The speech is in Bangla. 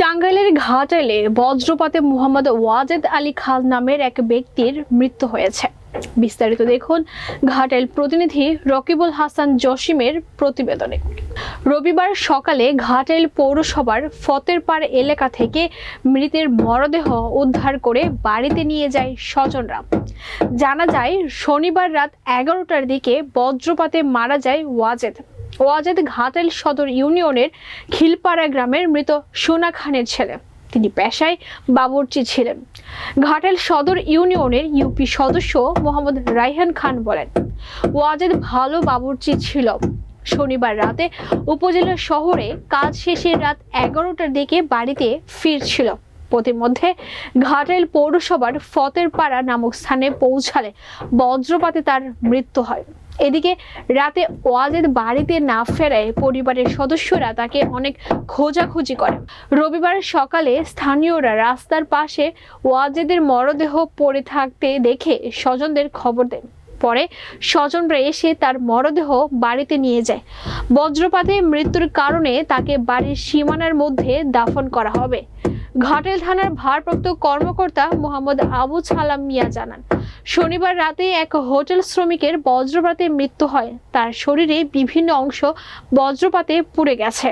টাঙ্গাইলের ঘাটাইলে বজ্রপাতে মোহাম্মদ ওয়াজেদ আলী খান নামের এক ব্যক্তির মৃত্যু হয়েছে। বিস্তারিত দেখুন ঘাটাইল প্রতিনিধি রকিবুল হাসান জসিমের প্রতিবেদনে। রবিবার সকালে ঘাটাইল পৌরসভার ফতেরপাড় এলাকা থেকে মৃতের মরদেহ উদ্ধার করে বাড়িতে নিয়ে যায় স্বজনরা। জানা যায়, শনিবার রাত এগারোটার দিকে বজ্রপাতে মারা যায় ওয়াজেদ। ওয়াজেদ ঘাটাইল সদর ইউনিয়নের খিলপাড়া গ্রামের মৃত সোনা খানের ছেলে। তিনি পেশায় বাবুর্চি ছিলেন। ঘাটাইল সদর ইউনিয়নের ইউপি সদস্য মোহাম্মদ রাইহান খান বলেন, ওয়াজেদ ভালো বাবুর্চি ছিল। শনিবার রাতে উপজেলা শহরে কাজ শেষে রাত এগারোটার দিকে বাড়িতে ফিরছিল। প্রতিমধ্যে ঘাটাইল পৌরসভার ফতেরপাড়া নামক স্থানে পৌঁছালে বজ্রপাতে তার মৃত্যু হয়। এদিকে রাতে ওয়াজেদ বাড়িতে না ফেরায় পরিবারের সদস্যরা তাকে অনেক খোঁজাখুঁজি করে। রবিবার সকালে স্থানীয়রা রাস্তার পাশে ওয়াজেদের মরদেহ পড়ে থাকতে দেখে স্বজনদের খবর দেন। পরে স্বজনরা এসে তার মরদেহ বাড়িতে নিয়ে যায়। বজ্রপাতে মৃত্যুর কারণে তাকে বাড়ির সীমানার মধ্যে দাফন করা হবে। ঘাটেল থানার ভারপ্রাপ্ত কর্মকর্তা মোহাম্মদ আবু ছালাম মিয়া জানান শনিবার রাতে এক হোটেল শ্রমিকের বজ্রপাতে মৃত্যু হয়। তার শরীরে বিভিন্ন অংশ বজ্রপাতে পুড়ে গেছে।